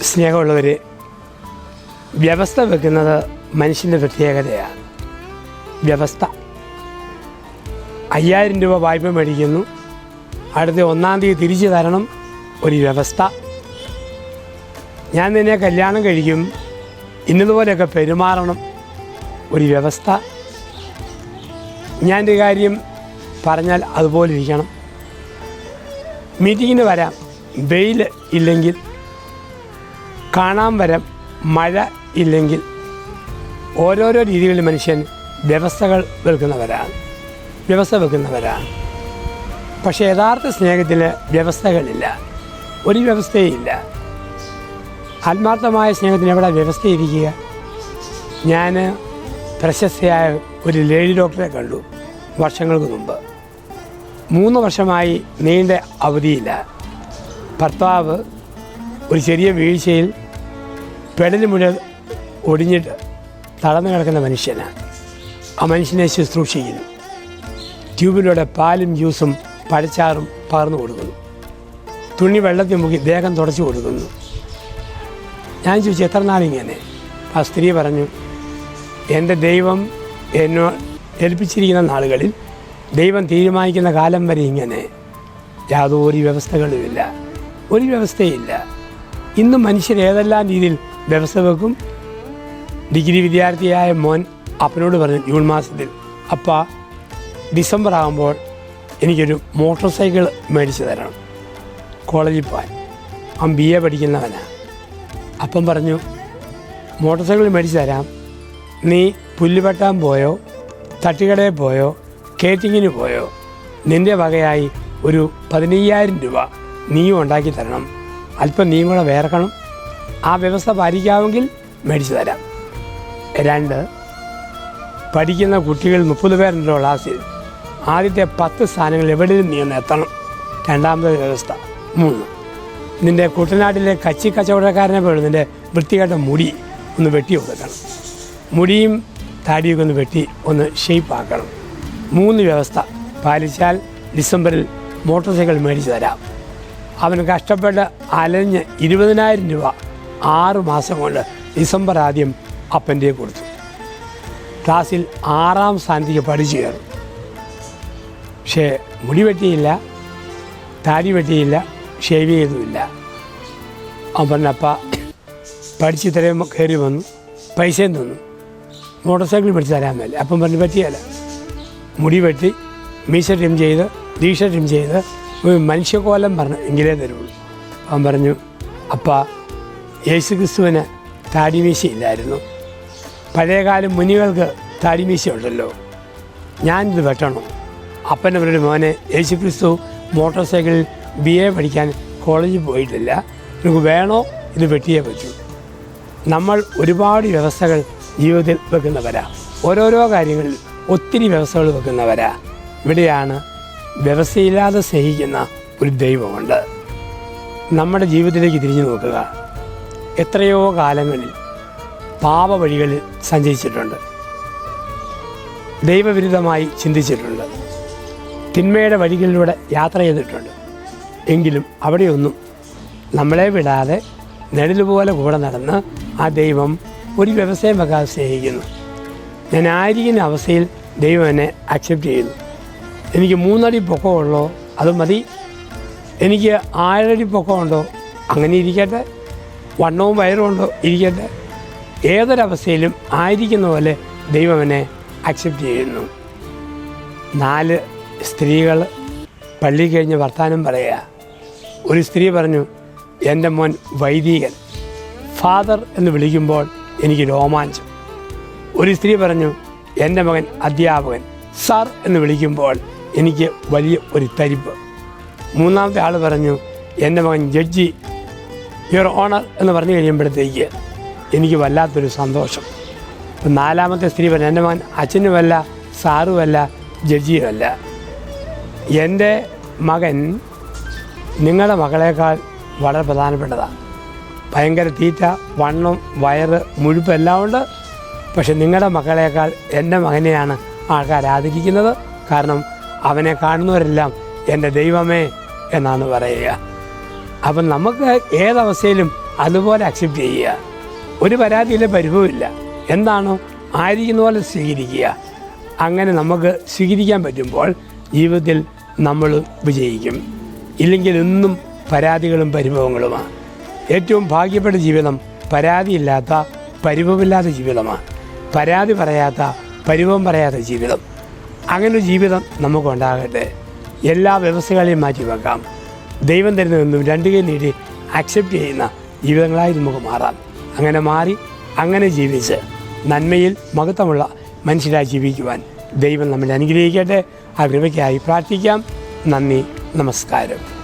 സ്നേഹമുള്ളവർ വ്യവസ്ഥ വെക്കുന്നത് മനുഷ്യന്റെ പ്രത്യേകതയാണ് വ്യവസ്ഥ. അയ്യായിരം രൂപ വായ്പ മേടിക്കുന്നു. അടുത്ത ഒന്നാം തീയതി തിരിച്ചു തരണം. ഒരു വ്യവസ്ഥ. ഞാൻ നിന്നെ കല്യാണം കഴിക്കും. ഇന്നതുപോലെയൊക്കെ പെരുമാറണം. ഒരു വ്യവസ്ഥ. ഞാൻ ഒരു കാര്യം പറഞ്ഞാൽ അതുപോലെ ഇരിക്കണം. മീറ്റിങ്ങിന് വരാം. വെയിൽ ഇല്ലെങ്കിൽ കാണാൻ വരം മഴ ഇല്ലെങ്കിൽ ഓരോരോ രീതികളിൽ മനുഷ്യൻ വ്യവസ്ഥകൾ വെക്കുന്നവരാണ് വ്യവസ്ഥ വെക്കുന്നവരാണ് പക്ഷേ യഥാർത്ഥ സ്നേഹത്തിൽ വ്യവസ്ഥകളില്ല. ഒരു വ്യവസ്ഥയില്ല. ആത്മാർത്ഥമായ സ്നേഹത്തിന് എവിടെ വ്യവസ്ഥയിരിക്കുക ഞാൻ പ്രശസ്തയായ ഒരു ലേഡി ഡോക്ടറെ കണ്ടു വർഷങ്ങൾക്ക് മുമ്പ്. മൂന്ന് വർഷമായി നീണ്ട അവധിയില്ല. ഭർത്താവ് ഒരു ചെറിയ വീഴ്ചയിൽ പെടൽ മുഴുവൻ ഒടിഞ്ഞിട്ട് തളർന്നു കിടക്കുന്ന മനുഷ്യനാണ് ആ മനുഷ്യനെ ശുശ്രൂഷിക്കുന്നു ട്യൂബിലൂടെ പാലും ജ്യൂസും പഴച്ചാറും പകർന്നു കൊടുക്കുന്നു. തുണി വെള്ളത്തിൽ മുക്കി ദേഹം തുടച്ചു കൊടുക്കുന്നു. ഞാൻ ചോദിച്ചു എത്ര നാളിങ്ങനെ ആ സ്ത്രീ പറഞ്ഞു എന്റെ ദൈവം എന്നോ ഏൽപ്പിച്ചിരിക്കുന്ന നാളുകളിൽ ദൈവം തീരുമാനിക്കുന്ന കാലം വരെ ഇങ്ങനെ. യാതൊരു വ്യവസ്ഥകളുമില്ല. ഒരു വ്യവസ്ഥയില്ല. ഇന്ന് മനുഷ്യർ ഏതെല്ലാം രീതിയിൽ വ്യവസ്ഥ വെക്കും ഡിഗ്രി വിദ്യാർത്ഥിയായ മോൻ അപ്പനോട് പറഞ്ഞു ജൂൺ മാസത്തിൽ. അപ്പ ഡിസംബർ ആകുമ്പോൾ എനിക്കൊരു മോട്ടോർ സൈക്കിൾ മേടിച്ചു തരണം. കോളേജിൽ പോകാൻ അവൻ ബി എ പഠിക്കുന്നവനാണ് അപ്പം പറഞ്ഞു മോട്ടോർ സൈക്കിൾ മേടിച്ചു തരാം. നീ പുല്ലുവെട്ടാൻ പോയോ തട്ടുകടയിൽ പോയോ കേറ്റിങ്ങിന് പോയോ നിന്റെ വകയായി ഒരു പതിനയ്യായിരം രൂപ നീയും ഉണ്ടാക്കി തരണം. അല്പം നീ കൂടെ വേർക്കണം ആ വ്യവസ്ഥ പാലിക്കാമെങ്കിൽ മേടിച്ചു തരാം. രണ്ട് പഠിക്കുന്ന കുട്ടികൾ മുപ്പത് പേരുണ്ടോ ക്ലാസ്സിൽ. ആദ്യത്തെ പത്ത് സ്ഥാനങ്ങൾ എവിടെയും നീ ഒന്ന് എത്തണം. രണ്ടാമത്തെ വ്യവസ്ഥ മൂന്ന് നിന്റെ കുട്ടനാട്ടിലെ കച്ചി കച്ചവടക്കാരനെ പോലും നിന്റെ വൃത്തികെട്ട മുടി ഒന്ന് വെട്ടി കൊടുക്കണം മുടിയും താടിയൊക്കെ ഒന്ന് വെട്ടി ഒന്ന് ഷേപ്പ് ആക്കണം. മൂന്ന് വ്യവസ്ഥ പാലിച്ചാൽ ഡിസംബറിൽ മോട്ടോർ സൈക്കിൾ മേടിച്ചു തരാം. അവന് കഷ്ടപ്പെട്ട് അലഞ്ഞ് ഇരുപതിനായിരം രൂപ ആറ് മാസം കൊണ്ട് ഡിസംബർ ആദ്യം അപ്പന്റെ കൊടുത്തു. ക്ലാസ്സിൽ ആറാം സ്ഥാനത്തേക്ക് പഠിച്ചു കയറും. പക്ഷേ മുടി വെട്ടിയില്ല താടി വെട്ടിയില്ല ഷേവ് ചെയ്തുമില്ല. അവൻ പറഞ്ഞപ്പ പഠിച്ച് ഇത്രയും കയറി വന്നു പൈസയും തന്നു. മോട്ടോർ സൈക്കിൾ പഠിച്ച് തരാൻ മേലെ. അപ്പം പറഞ്ഞു പറ്റിയല്ല. മുടി വെട്ടി മീശ ട്രിം ചെയ്ത് ദീക്ഷ ട്രിം ചെയ്ത് മനുഷ്യകോലം പറഞ്ഞു എങ്കിലേ തരുള്ളൂ. അവൻ പറഞ്ഞു അപ്പ യേശു ക്രിസ്തുവിന് താടിമീശയില്ലായിരുന്നു. പഴയകാലം മുനികൾക്ക് താടിമീശ ഉണ്ടല്ലോ ഞാനിത് വെട്ടണം. അപ്പൻ അവരുടെ മോനെ യേശു ക്രിസ്തു മോട്ടോർ സൈക്കിളിൽ ബി എ പഠിക്കാൻ കോളേജിൽ പോയിട്ടില്ല. നിനക്ക് വേണോ? ഇത് വെട്ടിയേ പറ്റൂ. നമ്മൾ ഒരുപാട് വ്യവസ്ഥകൾ ജീവിതത്തിൽ വെക്കുന്നവരാ. ഓരോരോ കാര്യങ്ങളിൽ ഒത്തിരി വ്യവസ്ഥകൾ വെക്കുന്നവരാ. ഇവിടെയാണ് വ്യവസ്ഥയില്ലാതെ സ്നേഹിക്കുന്ന ഒരു ദൈവമുണ്ട്. നമ്മുടെ ജീവിതത്തിലേക്ക് തിരിഞ്ഞു നോക്കുക. എത്രയോ കാലങ്ങളിൽ പാപ വഴികളിൽ സഞ്ചരിച്ചിട്ടുണ്ട്. ദൈവവിരുദ്ധമായി ചിന്തിച്ചിട്ടുണ്ട്. തിന്മയുടെ വഴികളിലൂടെ യാത്ര ചെയ്തിട്ടുണ്ട്. എങ്കിലും അവിടെയൊന്നും നമ്മളെ വിടാതെ നെടലുപോലെ കൂടെ നടന്ന് ആ ദൈവം ഒരു വ്യവസായം വെക്കാതെ സ്നേഹിക്കുന്നു. ഞാൻ ആയിരിക്കുന്ന അവസ്ഥയിൽ ദൈവം എന്നെ അക്സെപ്റ്റ് ചെയ്യുന്നു. എനിക്ക് മൂന്നടി പൊക്കമുള്ളോ? അത് മതി. എനിക്ക് ആറടി പൊക്കമുണ്ടോ? അങ്ങനെ ഇരിക്കട്ടെ. വണ്ണവും വയറും ഉണ്ടോ? ഇരിക്കട്ടെ. ഏതൊരവസ്ഥയിലും ആയിരിക്കുന്ന പോലെ ദൈവം എന്നെ അക്സെപ്റ്റ് ചെയ്യുന്നു. നാല് സ്ത്രീകൾ പള്ളി കഴിഞ്ഞ് വർത്തമാനം പറയുക. ഒരു സ്ത്രീ പറഞ്ഞു എന്റെ മോൻ വൈദികൻ. ഫാദർ എന്ന് വിളിക്കുമ്പോൾ എനിക്ക് രോമാഞ്ചം. ഒരു സ്ത്രീ പറഞ്ഞു എന്റെ മകൻ അധ്യാപകൻ. സാർ എന്ന് വിളിക്കുമ്പോൾ എനിക്ക് വലിയ ഒരു തരിപ്പ്. മൂന്നാമത്തെ ആൾ പറഞ്ഞു എന്റെ മകൻ ജഡ്ജി യുവർ ഓണർ എന്ന് പറഞ്ഞു കഴിയുമ്പോഴത്തേക്ക് എനിക്ക് വല്ലാത്തൊരു സന്തോഷം. നാലാമത്തെ സ്ത്രീ പറഞ്ഞു എന്റെ മകൻ അച്ഛനുമല്ല സാറുമല്ല ജഡ്ജിയുമല്ല. എന്റെ മകൻ നിങ്ങളുടെ മകളേക്കാൾ വളരെ പ്രധാനപ്പെട്ടതാണ്. ഭയങ്കര തീറ്റ വണ്ണം വയറ് മുഴുപ്പ് എല്ലാം ഉണ്ട്. പക്ഷെ നിങ്ങളുടെ മക്കളേക്കാൾ എന്റെ മകനെയാണ് ആൾക്കാർ ആദരിക്കുന്നത്. കാരണം അവനെ കാണുന്നവരെല്ലാം എന്റെ ദൈവമേ എന്നാണ് പറയുക. അപ്പം നമുക്ക് ഏതവസ്ഥയിലും അതുപോലെ അക്സെപ്റ്റ് ചെയ്യുക. ഒരു പരാതിയിലെ പരിഭവമില്ല. എന്താണോ ആയിരിക്കുന്ന പോലെ സ്വീകരിക്കുക. അങ്ങനെ നമുക്ക് സ്വീകരിക്കാൻ പറ്റുമ്പോൾ ജീവിതത്തിൽ നമ്മൾ വിജയിക്കും. ഇല്ലെങ്കിൽ ഇന്നും പരാതികളും പരിഭവങ്ങളുമാണ്. ഏറ്റവും ഭാഗ്യപ്പെട്ട ജീവിതം പരാതിയില്ലാത്ത പരിഭവമില്ലാത്ത ജീവിതമാണ്. പരാതി പറയാത്ത പരിഭവം പറയാത്ത ജീവിതം. അങ്ങനെ ഒരു ജീവിതം നമുക്കുണ്ടാകട്ടെ. എല്ലാ വ്യവസ്ഥകളെയും മാറ്റി വെക്കാം. ദൈവം തരുന്നതെന്നും രണ്ട് കൈ നേടി അക്സെപ്റ്റ് ചെയ്യുന്ന ജീവിതങ്ങളായി നമുക്ക് മാറാം. അങ്ങനെ മാറി അങ്ങനെ ജീവിച്ച് നന്മയിൽ മഹത്വമുള്ള മനുഷ്യരായി ജീവിക്കുവാൻ ദൈവം നമ്മളെ അനുഗ്രഹിക്കട്ടെ. ആ കൃപയ്ക്കായി പ്രാർത്ഥിക്കാം. നന്ദി നമസ്കാരം.